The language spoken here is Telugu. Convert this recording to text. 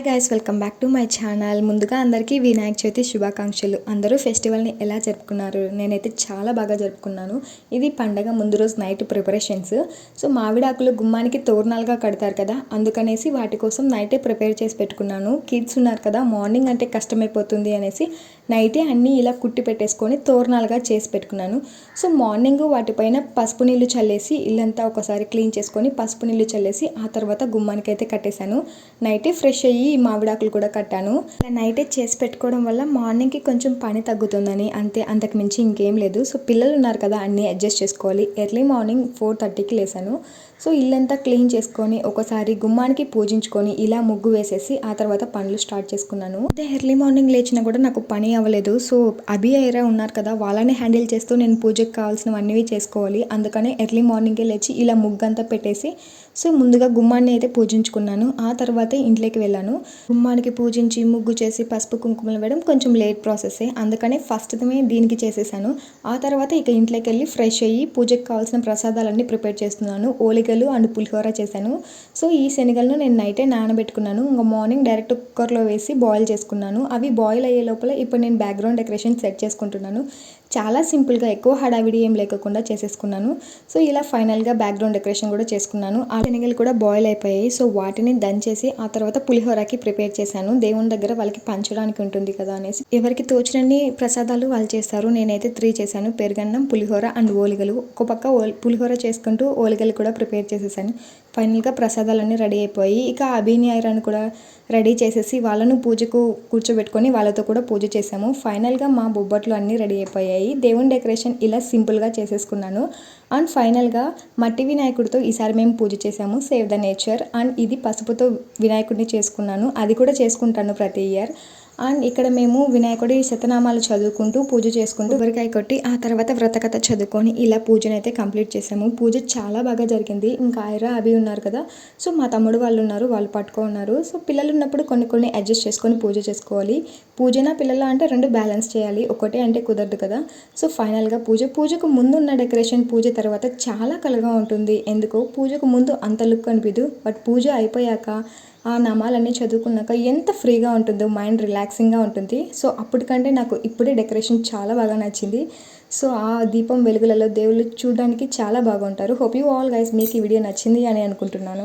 Guys welcome back to my channel ముందుగా అందరికీ వినాయక చవితి శుభాకాంక్షలు. అందరూ ఫెస్టివల్ని ఎలా జరుపుకున్నారు? నేనైతే చాలా బాగా జరుపుకున్నాను. ఇది పండగ ముందు రోజు నైట్ ప్రిపరేషన్స్. సో మామిడాకులు గుమ్మానికి తోరణాలుగా కడతారు కదా? అందుకనేసి వాటి కోసం నైటే ప్రిపేర్ చేసి పెట్టుకున్నాను. కిడ్స్ ఉన్నారు కదా? మార్నింగ్ అంటే కష్టమైపోతుంది అనేసి నైటే అన్నీ ఇలా కుట్టి పెట్టేసుకొని తోరణాలుగా చేసి పెట్టుకున్నాను. సో మార్నింగ్ వాటిపైన పసుపు నీళ్ళు చల్లేసి ఇల్లంతా ఒకసారి క్లీన్ చేసుకొని పసుపు నీళ్ళు చల్లేసి ఆ తర్వాత గుమ్మానికి అయితే కట్టేశాను. నైటే ఫ్రెష్ అయ్యి మామిడాకులు కూడా కట్టాను. నైటే చేసి పెట్టుకోవడం వల్ల మార్నింగ్కి కొంచెం పని తగ్గుతుందని అంతే అంతకు మించి ఇంకేం లేదు. సో పిల్లలు ఉన్నారు కదా అన్నీ అడ్జస్ట్ చేసుకోవాలి. ఎర్లీ మార్నింగ్ ఫోర్ థర్టీకి లేసాను సో ఇల్లంతా క్లీన్ చేసుకొని ఒకసారి గుమ్మానికి పూజించుకొని ఇలా ముగ్గు వేసేసి ఆ తర్వాత పనులు స్టార్ట్ చేసుకున్నాను. అంటే ఎర్లీ మార్నింగ్ లేచినా కూడా నాకు పని అవ్వలేదు. సో అభి ఐరా ఉన్నారు కదా వాళ్ళని హ్యాండిల్ చేస్తూ నేను పూజకు కావాల్సినవన్నీ చేసుకోవాలి. అందుకనే ఎర్లీ మార్నింగే లేచి ఇలా ముగ్గు అంతా పెట్టేసి సో ముందుగా గుమ్మాన్ని అయితే పూజించుకున్నాను. ఆ తర్వాత ఇంట్లోకి వెళ్ళాను. గుమ్మానికి పూజించి ముగ్గు చేసి పసుపు కుంకుమలు వేయడం కొంచెం లేట్ ప్రాసెస్. అందుకనే ఫస్ట్ దీనికి చేసేసాను. ఆ తర్వాత ఇక ఇంట్లోకి వెళ్ళి ఫ్రెష్ అయ్యి పూజకి కావాల్సిన ప్రసాదాలన్నీ ప్రిపేర్ చేస్తున్నాను. ఓలిగలు అండ్ పులిహోర చేశాను. సో ఈ శనగలను నేను నైటే నానబెట్టుకున్నాను. ఇంకా మార్నింగ్ డైరెక్ట్ కుక్కర్లో వేసి బాయిల్ చేసుకున్నాను. అవి బాయిల్ అయ్యే లోపల ఇప్పుడు నేను బ్యాక్గ్రౌండ్ డెకరేషన్ సెట్ చేసుకుంటున్నాను. చాలా సింపుల్గా ఎక్కువ హడావిడి ఏం లేకుండా చేసేసుకున్నాను. సో ఇలా ఫైనల్గా బ్యాక్గ్రౌండ్ డెకరేషన్ కూడా చేసుకున్నాను. ఆ శనగలు కూడా బాయిల్ అయిపోయాయి. సో వాటిని దంచేసి ఆ తర్వాత పులిహోరకి ప్రిపేర్ చేశాను. దేవుని దగ్గర వాళ్ళకి పంచడానికి ఉంటుంది కదా అనేసి. ఎవరికి తోచినన్ని ప్రసాదాలు వాళ్ళు చేస్తారు. నేనైతే త్రీ చేశాను. పెరుగన్నం పులిహోర అండ్ ఓలిగలు. ఒక పక్క పులిహోర చేసుకుంటూ ఓలిగలు కూడా ప్రిపేర్ చేసేసాను. ఫైనల్గా ప్రసాదాలన్నీ రెడీ అయిపోయి ఇక అభిని ఐరాన్ని కూడా రెడీ చేసేసి వాళ్ళను పూజకు కూర్చోబెట్టుకొని వాళ్ళతో కూడా పూజ చేసాము ఫైనల్గా మా బొబ్బట్లు అన్నీ రెడీ అయిపోయాయి. దేవుని డెకరేషన్ ఇలా సింపుల్గా చేసేసుకున్నాను. అండ్ ఫైనల్గా మట్టి వినాయకుడితో ఈసారి మేము పూజ చేసాము సేవ్ ద నేచర్. అండ్ ఇది పసుపుతో వినాయకుడిని చేసుకున్నాను. అది కూడా చేసుకుంటాను ప్రతి ఇయర్. అండ్ ఇక్కడ మేము వినాయకుడి శతనామాలు చదువుకుంటూ పూజ చేసుకుంటూ కొబ్బరికాయ కొట్టి ఆ తర్వాత వ్రతకథ చదువుకొని ఇలా పూజను అయితే కంప్లీట్ చేసాము. పూజ చాలా బాగా జరిగింది. ఇంకా ఐరా అవి ఉన్నారు కదా. సో మా తమ్ముడు వాళ్ళు ఉన్నారు వాళ్ళు పట్టుకున్నారు సో పిల్లలు ఉన్నప్పుడు కొన్ని కొన్ని అడ్జస్ట్ చేసుకొని పూజ చేసుకోవాలి. పూజన పిల్లల అంటే రెండు బ్యాలెన్స్ చేయాలి. ఒకటే అంటే కుదరదు కదా. సో ఫైనల్గా పూజ. పూజకు ముందు ఉన్న డెకరేషన్ పూజ తర్వాత చాలా కలగా ఉంటుంది. ఎందుకో పూజకు ముందు అంత లుక్ అనిపిదు. బట్ పూజ అయిపోయాక ఆ నామాలన్నీ చదువుకున్నాక ఎంత ఫ్రీగా ఉంటుందో మైండ్ రిలాక్స్ రిలాక్సింగ్గా ఉంటుంది. సో అప్పటికంటే నాకు ఇప్పుడే డెకరేషన్ చాలా బాగా నచ్చింది. సో ఆ దీపం వెలుగులలో దేవుళ్ళు చూడడానికి చాలా బాగుంటారు. హోప్ యూ ఆల్ గైస్ మీకు ఈ వీడియో నచ్చింది అని అనుకుంటున్నాను.